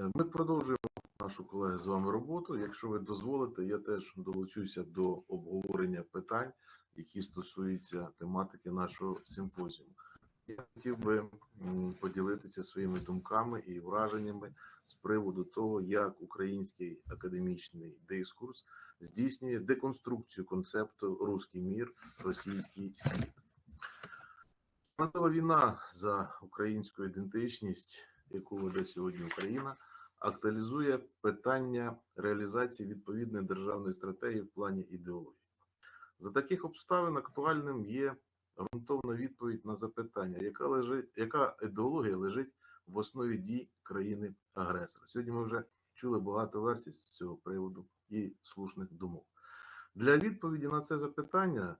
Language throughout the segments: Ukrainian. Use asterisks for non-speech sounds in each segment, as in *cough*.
Ми продовжуємо нашу колеги з вами роботу. Якщо ви дозволите, я теж долучуся до обговорення питань, які стосуються тематики нашого симпозіуму. Я хотів би поділитися своїми думками і враженнями з приводу того, як український академічний дискурс здійснює деконструкцію концепту руський мір, російський світ. Війна за українську ідентичність, яку веде сьогодні Україна, актуалізує питання реалізації відповідної державної стратегії в плані ідеології. За таких обставин актуальним є ґрунтовна відповідь на запитання, яка лежить, яка ідеологія лежить в основі дій країни-агресора. Сьогодні ми вже чули багато версій з цього приводу і слушних думок. Для відповіді на це запитання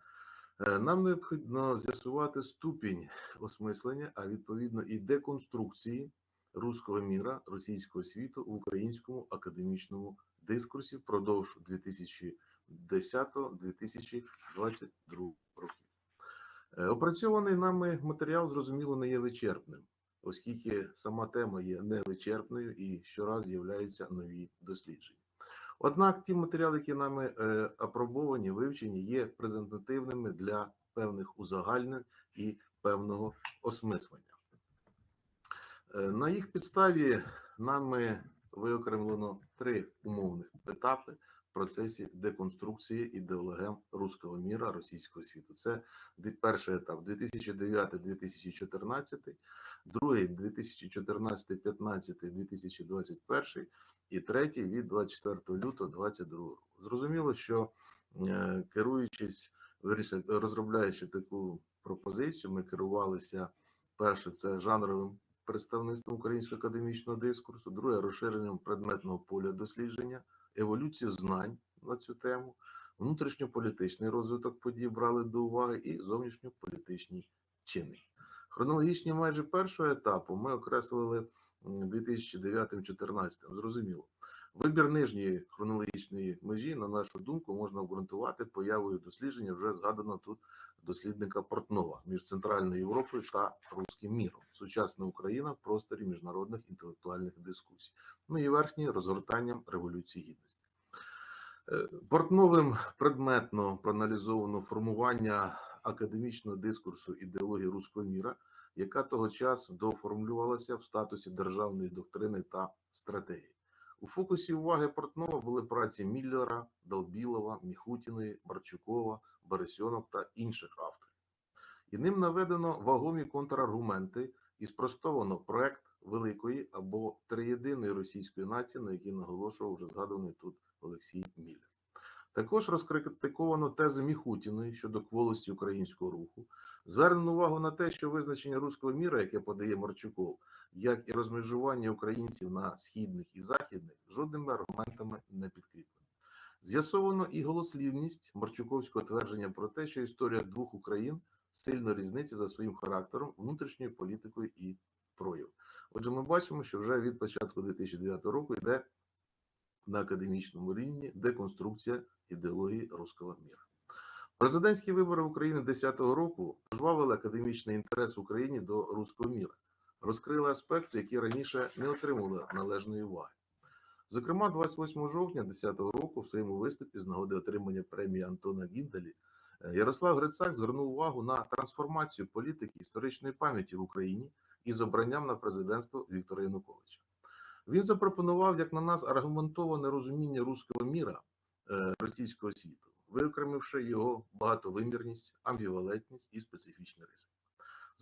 е, нам необхідно з'ясувати ступінь осмислення, а відповідно і деконструкції руського міра, російського світу в українському академічному дискурсі впродовж 2010-2022 років. Е, Опрацьований нами матеріал, зрозуміло, не є вичерпним, оскільки сама тема є невичерпною і щораз з'являються нові дослідження. Однак ті матеріали, які нами е, апробовані, вивчені, є презентативними для певних узагальнень і певного осмислення. Е, На їх підставі нами виокремлено три умовних етапи в процесі деконструкції ідеологем руського міра, російського світу. Це перший етап 2009-2014, другий 2014-15, 2021 і третій від 24 лютого 2022 року. Зрозуміло, що е, керуючись, розробляючи таку пропозицію, ми керувалися перше, це жанровим представництвом українського академічного дискурсу, друге розширенням предметного поля дослідження, еволюцію знань на цю тему, внутрішньополітичний розвиток подій брали до уваги і зовнішньополітичні чини. Хронологічні майже першого етапу ми окреслили 2009-2014, зрозуміло. Вибір нижньої хронологічної межі, на нашу думку, можна обґрунтувати появою дослідження вже згаданого тут дослідника Портнова між Центральною Європою та Руським міром. Сучасна Україна в просторі міжнародних інтелектуальних дискусій. Ну і верхній розгортанням Революції Гідності. Е, Портновим предметно проаналізовано формування академічного дискурсу ідеології руського міра, яка того часу дооформлювалася в статусі державної доктрини та стратегії. У фокусі уваги Портнова були праці Міллера, Долбілова, Міхутіної, Марчукова, Борисьонок та інших авторів. І ним наведено вагомі контраргументи і спростовано проект великої або триєдиної російської нації, на який наголошував вже згаданий тут Олексій Міллер. Також розкритиковано тези Міхутіної щодо кволості українського руху, звернено увагу на те, що визначення руського міра, яке подає Марчуков, як і розмежування українців на східних і західних, жодними аргументами не підкріплено. З'ясовано і голослівність Марчуковського твердження про те, що історія двох Україн сильно різниця за своїм характером, внутрішньою політикою і проявом. Отже, ми бачимо, що вже від початку 2009 року йде на академічному рівні деконструкція ідеології руського міра. Президентські вибори в Україні 2010 року пожвавили академічний інтерес в Україні до руського міра, розкрили аспекти, які раніше не отримували належної уваги. Зокрема, 28 жовтня 2010 року в своєму виступі з нагоди отримання премії Антона Гінделі е, Ярослав Грицак звернув увагу на трансформацію політики історичної пам'яті в Україні із обранням на президентство Віктора Януковича. Він запропонував, як на нас, аргументоване розуміння руського міра е, російського світу, виокремивши його багатовимірність, амбівалентність і специфічні риси.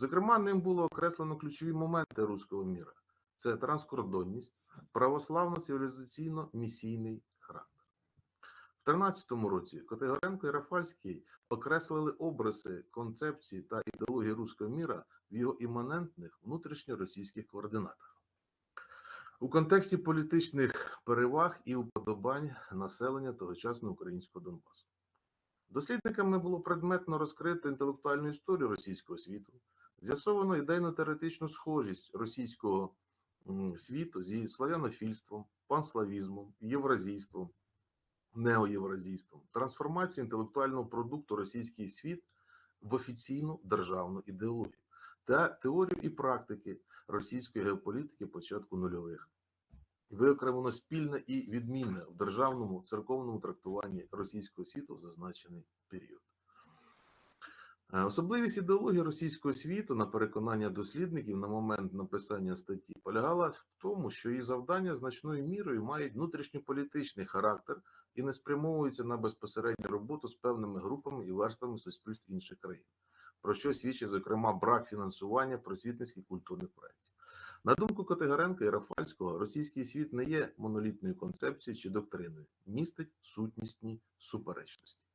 Зокрема, ним було окреслено ключові моменти руського міра: це транскордонність, православно-цивілізаційно-місійний характер. В 2013 році Котигоренко і Рафальський окреслили обриси концепції та ідеології руського міра в його іманентних внутрішньоросійських координатах. У контексті політичних переваг і уподобань населення тогочасного українського Донбасу. Дослідниками було предметно розкрито інтелектуальну історію російського світу, з'ясовано ідейно-теоретичну схожість російського світу зі славянофільством, панславізмом, євразійством, неоєвразійством, трансформацію інтелектуального продукту російський світ в офіційну державну ідеологію та теорію і практики російської геополітики початку нульових. виокремлено спільне і відмінне в державному церковному трактуванні російського світу в зазначений період. Е, Особливість ідеології російського світу, на переконання дослідників на момент написання статті, полягала в тому, що її завдання значною мірою мають внутрішньополітичний характер і не спрямовуються на безпосередню роботу з певними групами і верствами суспільств інших країн, про що свідчить, зокрема, брак фінансування просвітницьких культурних проєктів. На думку Котигоренка і Рафальського, російський світ не є монолітною концепцією чи доктриною, містить сутнісні суперечності.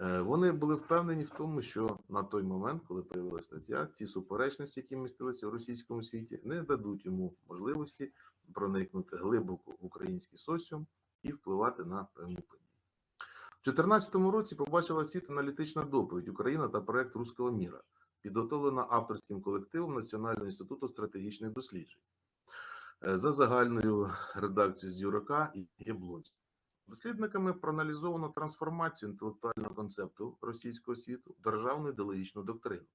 Е, Вони були впевнені в тому, що на той момент, коли появилася стаття, ці суперечності, які містилися в російському світі, не дадуть йому можливості проникнути глибоко в український соціум і впливати на певні події. У 2014 році побачила світ аналітична доповідь Україна та проект Руського міра, підготовлена авторським колективом Національного інституту стратегічних досліджень е, за загальною редакцією з Юрака і Яблонського. Дослідниками проаналізовано трансформацію інтелектуального концепту російського світу в державну ідеологічну доктрину,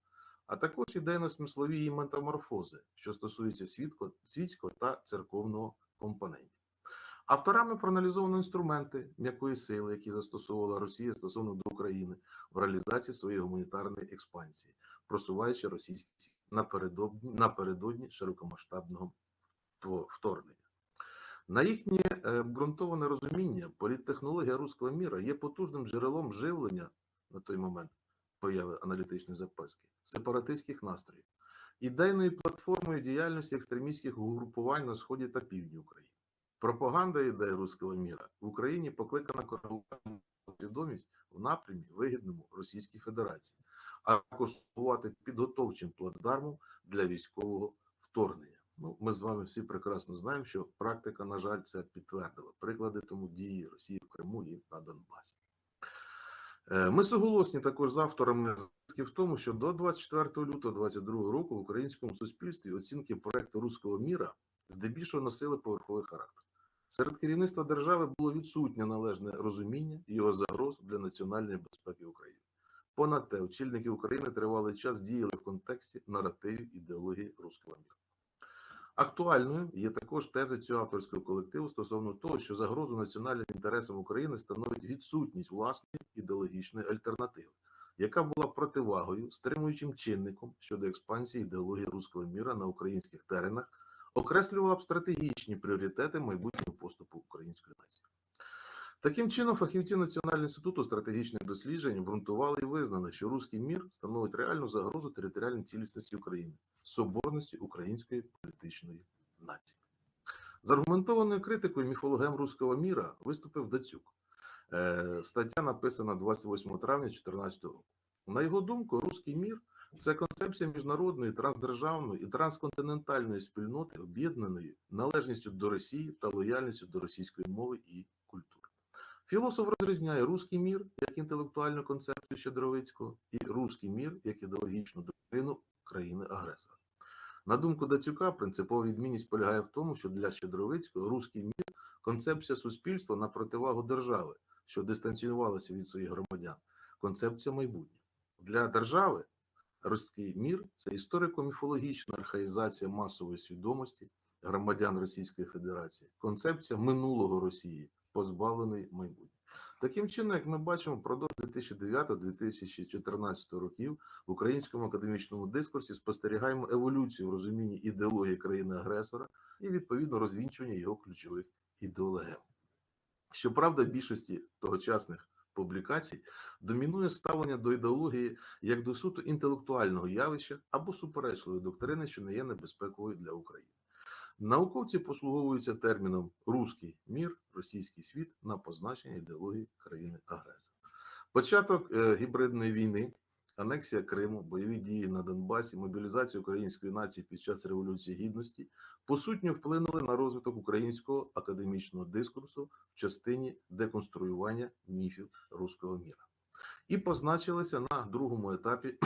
а також ідейно-смислові її метаморфози, що стосуються світського та церковного компонентів. Авторами проаналізовано інструменти м'якої сили, які застосовувала Росія стосовно до України в реалізації своєї гуманітарної експансії, просуваючи російський світ напередодні, напередодні широкомасштабного вто- вторгнення. На їхнє е, обґрунтоване розуміння, політтехнологія руського міра є потужним джерелом живлення на той момент появи аналітичної записки сепаратистських настроїв, ідейною платформою діяльності екстремістських угрупувань на сході та півдні України. Пропаганда ідей руського міра в Україні покликана коригувати свідомість в напрямі вигідному Російській Федерації, а також підготовчим плацдармом для військового вторгнення. Ну, ми з вами всі прекрасно знаємо, що практика, на жаль, це підтвердила. Приклади тому дії Росії в Криму і на Донбасі. Е, Ми соголосні також з авторами в тому, що до 24 лютого 2022 року в українському суспільстві оцінки проекту руського міра здебільшого носили поверховий характер. Серед керівництва держави було відсутнє належне розуміння його загроз для національної безпеки України. Понад те, очільники України тривалий час діяли в контексті наративів ідеології руського міра. Актуальною є також теза цього авторського колективу стосовно того, що загрозу національним інтересам України становить відсутність власної ідеологічної альтернативи, яка була противагою, стримуючим чинником щодо експансії ідеології руського міра на українських теренах, окреслювала б стратегічні пріоритети майбутнього поступу української нації. Таким чином, фахівці Національного інституту стратегічних досліджень обґрунтували і визнали, що руський мір становить реальну загрозу територіальній цілісності України, соборності української політичної нації. З аргументованою критикою міфологем руського міра виступив Дацюк. Е, Стаття написана 28 травня 2014 року. На його думку, руський мір це концепція міжнародної, трансдержавної і трансконтинентальної спільноти, об'єднаної належністю до Росії та лояльністю до російської мови і. Філософ розрізняє руський мір як інтелектуальну концепцію Щедровицького і руський мір як ідеологічну доктрину країни-агресора. На думку Дацюка, принципова відмінність полягає в тому, що для Щедровицького руський мір концепція суспільства на противагу держави, що дистанціювалася від своїх громадян, концепція майбутнього. Для держави руський мір це історико-міфологічна архаїзація масової свідомості громадян Російської Федерації, концепція минулого Росії, позбавленої майбутнього. Таким чином, як ми бачимо, впродовж 2009-2014 років в українському академічному дискурсі спостерігаємо еволюцію в розумінні ідеології країни-агресора і відповідно розвінчування його ключових ідеологем. Щоправда, в більшості тогочасних публікацій домінує ставлення до ідеології як до суто інтелектуального явища або суперечливої доктрини, що не є небезпековою для України. Науковці послуговуються терміном руський мір, російський світ на позначення ідеології країни-агресора. Початок е, гібридної війни, анексія Криму, бойові дії на Донбасі, мобілізація української нації під час Революції Гідності по суті вплинули на розвиток українського академічного дискурсу в частині деконструювання міфів руського міра і позначилися на другому етапі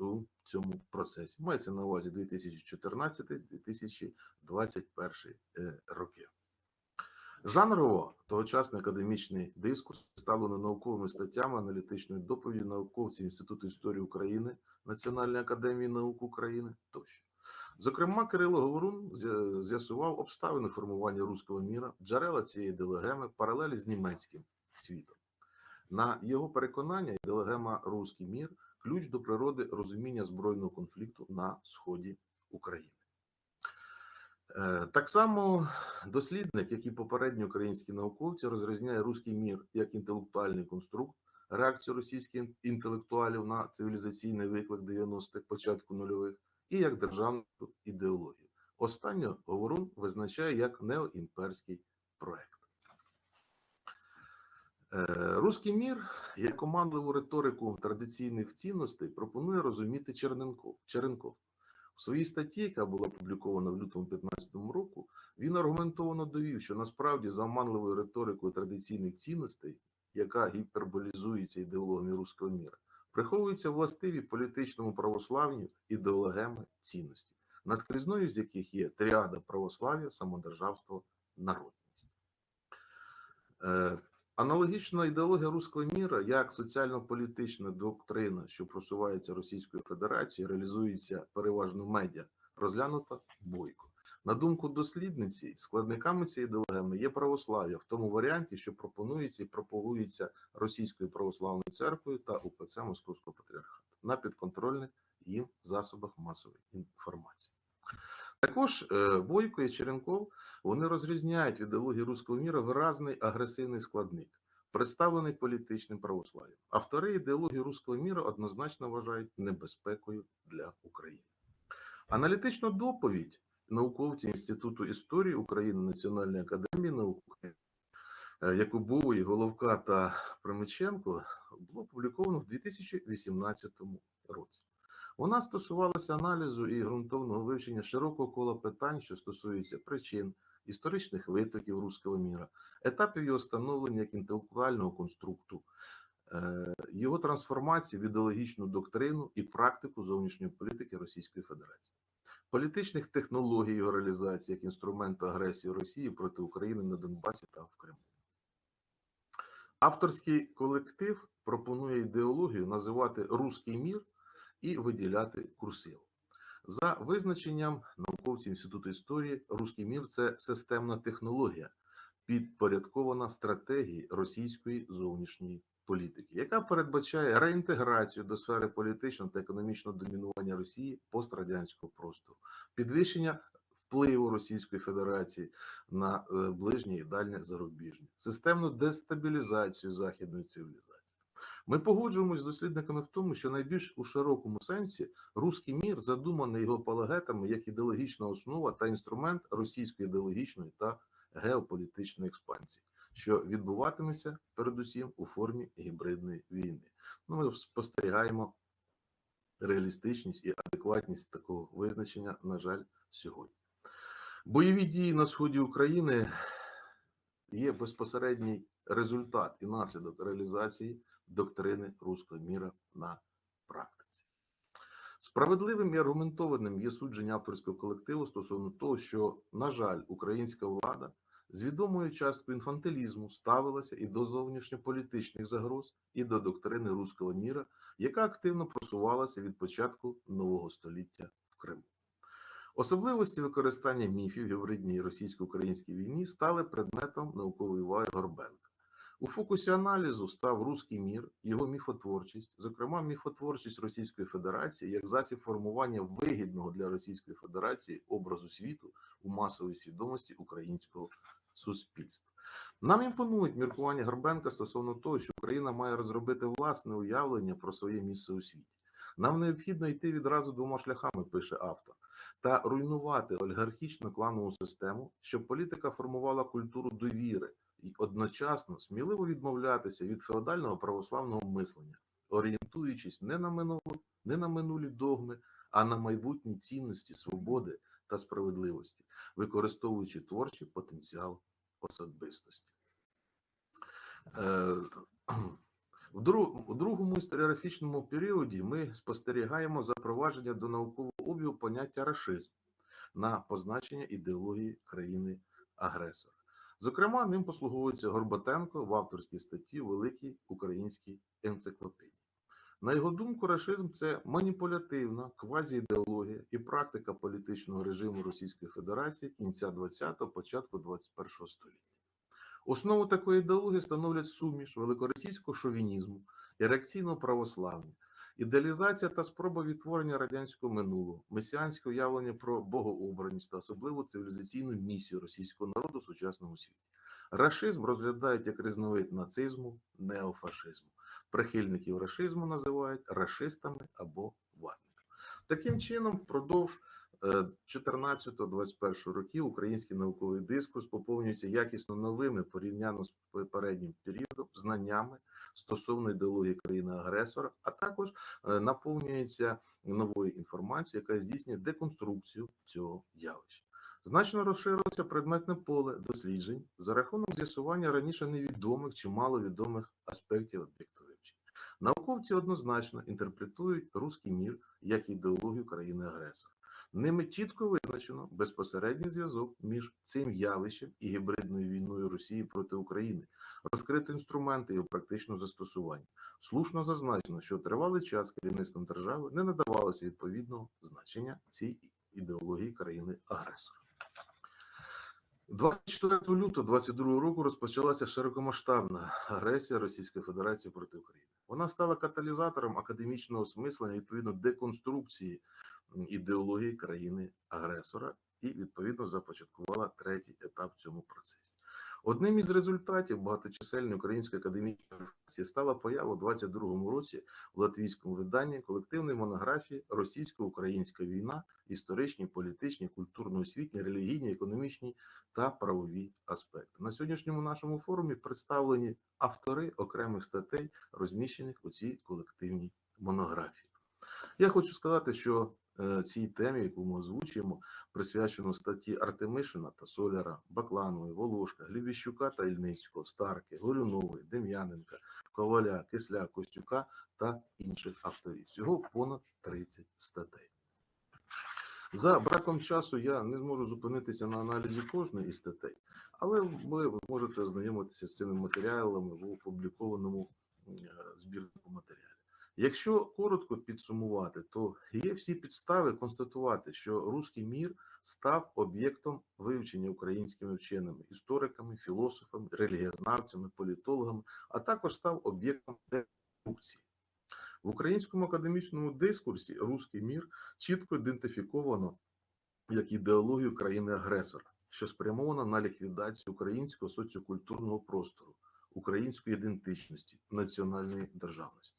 у цьому процесі. Мається на увазі 2014-2021 е, роки. Жанрово тогочасний академічний дискурс ставлено науковими статтями аналітичної доповіді науковців Інституту історії України, Національної академії наук України тощо. Зокрема, Кирило Говорун з'ясував обставини формування руського міра, джерела цієї ідеологеми, паралелі з німецьким світом. На його переконання, ідеологема Руський мір ключ до природи розуміння збройного конфлікту на сході України. Е, Так само дослідник, як і попередні українські науковці, розрізняє руський мір як інтелектуальний конструкт, реакцію російських інтелектуалів на цивілізаційний виклик 90-х, початку нульових, і як державну ідеологію. Останню Говорун визначає як неоімперський проект. Е, Руський мір як командливу риторику традиційних цінностей пропонує розуміти Черненков. Черенков. У своїй статті, яка була опублікована в лютому 2015 року, він аргументовано довів, що насправді за оманливою риторикою традиційних цінностей, яка гіперболізується ідеологією руського міра, приховуються властиві політичному православню ідеологеми цінності, наскрізною з яких є тріада православ'я, самодержавство, народність. Аналогічна ідеологія руського міра, як соціально-політична доктрина, що просувається Російською Федерацією, реалізується переважно медіа, розглянута бойко. На думку дослідниці, складниками цієї ідеологеми є православ'я в тому варіанті, що пропонується і пропагується Російською православною церквою та УПЦ Московського патріархату на підконтрольних їм засобах масової інформації. Також е, Бойко і Черенков вони розрізняють в ідеології руського міра виразний агресивний складник, представлений політичним православ'ям. Автори ідеології руського міра однозначно вважають небезпекою для України. Аналітичну доповідь науковці Інституту історії України Національної академії наук, е, Якубової, Головка та Примиченко, було опубліковано в 2018 році. Вона стосувалася аналізу і ґрунтовного вивчення широкого кола питань, що стосуються причин, історичних витоків руського міра, етапів його становлення як інтелектуального конструкту, е, його трансформації в ідеологічну доктрину і практику зовнішньої політики Російської Федерації, політичних технологій його реалізації як інструменту агресії Росії проти України на Донбасі та в Криму. Авторський колектив пропонує ідеологію називати руський мір і виділяти курсив. За визначенням науковців Інституту історії, руський мір це системна технологія, підпорядкована стратегії російської зовнішньої політики, яка передбачає реінтеграцію до сфери політичного та економічного домінування Росії пострадянського простору, підвищення впливу Російської Федерації на е, ближнє і дальнє зарубіжжя, системну дестабілізацію західної цивілізації. Ми погоджуємося з дослідниками в тому, що найбільш у широкому сенсі руський мір задуманий його апологетами як ідеологічна основа та інструмент російської ідеологічної та геополітичної експансії, що відбуватиметься передусім у формі гібридної війни. Ну, ми спостерігаємо реалістичність і адекватність такого визначення, на жаль, сьогодні. Бойові дії на сході України є безпосередній результат і наслідок реалізації доктрини руського міра на практиці. Справедливим і аргументованим є судження авторського колективу стосовно того, що, на жаль, українська влада з відомою часткою інфантилізму ставилася і до зовнішньополітичних загроз, і до доктрини руського міра, яка активно просувалася від початку нового століття в Криму. Особливості використання міфів в гібридній російсько-українській війні стали предметом наукової уваги Горбенка. У фокусі аналізу став руський мір, його міфотворчість, зокрема міфотворчість Російської Федерації як засіб формування вигідного для Російської Федерації образу світу у масовій свідомості українського суспільства. Нам імпонують міркування Горбенка стосовно того, що Україна має розробити власне уявлення про своє місце у світі. Нам необхідно йти відразу двома шляхами, пише автор, та руйнувати олігархічну кланову систему, щоб політика формувала культуру довіри і одночасно сміливо відмовлятися від феодального православного мислення, орієнтуючись не на минуле, не на минулі догми, а на майбутні цінності свободи та справедливості, використовуючи творчий потенціал особистості. Е, *clears throat* у другому історіографічному періоді ми спостерігаємо запровадження до наукового обігу поняття рашизм на позначення ідеології країни-агресора. Зокрема, ним послуговується Горбатенко в авторській статті Великій Українській енциклопедії. На його думку, рашизм це маніпулятивна квазіідеологія і практика політичного режиму Російської Федерації кінця 20-го, початку 21-го століття. Основу такої ідеології становлять суміш великоросійського шовінізму і реакційного православ'я, ідеалізація та спроба відтворення радянського минулого, месіанське уявлення про богообраність та особливу цивілізаційну місію російського народу в сучасному світі. Рашизм розглядають як різновид нацизму, неофашизму. Прихильників рашизму називають рашистами або ватниками. Таким чином, впродовж 14-21 років український науковий дискурс поповнюється якісно новими порівняно з попереднім періодом знаннями стосовно ідеології країни-агресора, а також е, наповнюється новою інформацією, яка здійснює деконструкцію цього явища. Значно розширилося предметне поле досліджень за рахунок з'ясування раніше невідомих чи маловідомих аспектів об'єкту вивчення. Науковці однозначно інтерпретують руський мір як ідеологію країни-агресора. Ними чітко визначено безпосередній зв'язок між цим явищем і гібридною війною Росії проти України, розкрито інструменти його практичного застосування. Слушно зазначено, що тривалий час керівництвом держави не надавалося відповідного значення цій ідеології країни-агресора. 24 лютого 22 року розпочалася широкомасштабна агресія Російської Федерації проти України. Вона стала каталізатором академічного осмислення відповідно деконструкції ідеології країни-агресора і відповідно започаткувала третій етап в цьому процесі. Одним із результатів багаточисельної української академічної рефлексії стала поява у 22-му році в латвійському виданні колективної монографії Російсько-Українська війна, історичні, політичні, культурно-освітні, релігійні, економічні та правові аспекти. На сьогоднішньому нашому форумі представлені автори окремих статей, розміщених у цій колективній монографії. Я хочу сказати, що цій темі, яку ми озвучуємо, присвячено статті Артемишина та Соляра, Бакланової, Волошка, Глібіщука та Ільницького, Старки, Горюнової, Дем'яненка, Коваля, Кисля, Костюка та інших авторів. Всього понад 30 статей. За браком часу я не зможу зупинитися на аналізі кожної із статей, але ви можете ознайомитися з цими матеріалами в опублікованому е, збірнику матеріалів. Якщо коротко підсумувати, то є всі підстави констатувати, що руський мір став об'єктом вивчення українськими вченими, істориками, філософами, релігієзнавцями, політологами, а також став об'єктом деконструкції. В українському академічному дискурсі руський мір чітко ідентифіковано як ідеологію країни-агресора, що спрямована на ліквідацію українського соціокультурного простору, української ідентичності, національної державності.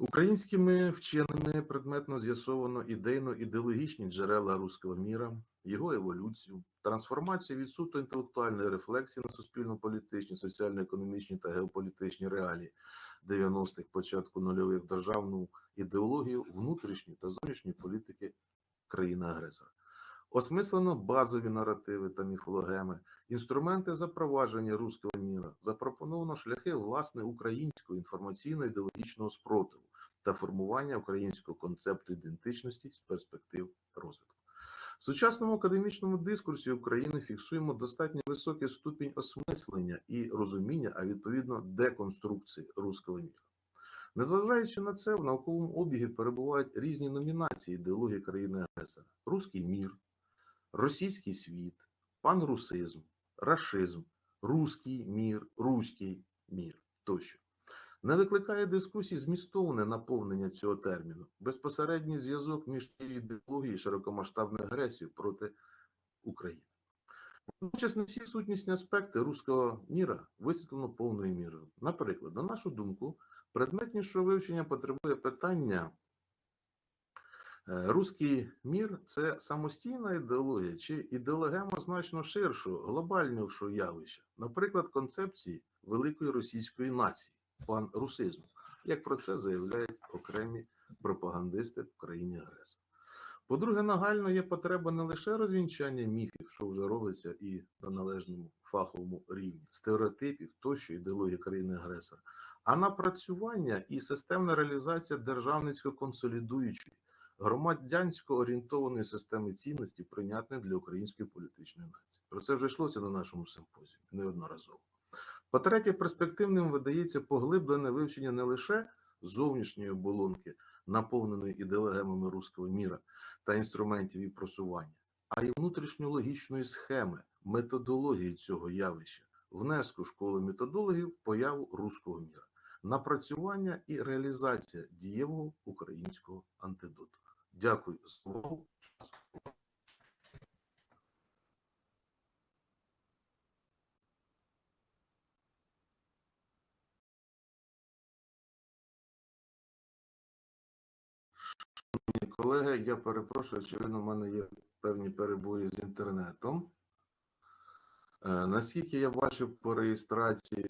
Українськими вченими предметно з'ясовано ідейно-ідеологічні джерела руського міра, його еволюцію, трансформацію від суто інтелектуальної рефлексії на суспільно-політичні, соціально-економічні та геополітичні реалії 90-х, початку нульових державну ідеологію внутрішньої та зовнішньої політики країни-агресора. Осмислено базові наративи та міфологеми, інструменти запровадження руського міра, запропоновано шляхи власне українського інформаційно-ідеологічного спротиву та формування українського концепту ідентичності з перспектив розвитку. В сучасному академічному дискурсі України фіксуємо достатньо високий ступінь осмислення і розуміння, а відповідно деконструкції руського міра. Незважаючи на це, в науковому обігі перебувають різні номінації ідеології країни-агресора: руський мір, російський світ, панрусизм, рашизм, руський мір, руський мір тощо. Не викликає дискусій змістовне наповнення цього терміну, безпосередній зв'язок між цією ідеологією і широкомасштабною агресією проти України. Водночас не всі сутнісні аспекти руського міра висвітлено повною мірою. Наприклад, на нашу думку, предметнішого вивчення потребує питання Е, Руський мір це самостійна ідеологія чи ідеологема значно ширшого, глобальнішого явища, наприклад, концепції великої російської нації, пан-русизму, як про це заявляють окремі пропагандисти в країні агресора. По-друге, нагально є потреба не лише розвінчання міфів, що вже робиться і на належному фаховому рівні, стереотипів тощо ідеології країни агресора, а напрацювання і системна реалізація державницько консолідуючої громадянсько орієнтованої системи цінностей, прийнятної для української політичної нації. Про це вже йшлося на нашому симпозії неодноразово. По-третє, перспективним видається поглиблене вивчення не лише зовнішньої оболонки, наповненої ідеологемами руського міра та інструментів її просування, а й внутрішньологічної схеми, методології цього явища, внеску школи методологів появу руського міра, напрацювання і реалізація дієвого українського антидоту. Дякую за увагу. Колеги, я перепрошую, очевидно, в мене є певні перебої з інтернетом. Е, Наскільки я бачу по реєстрації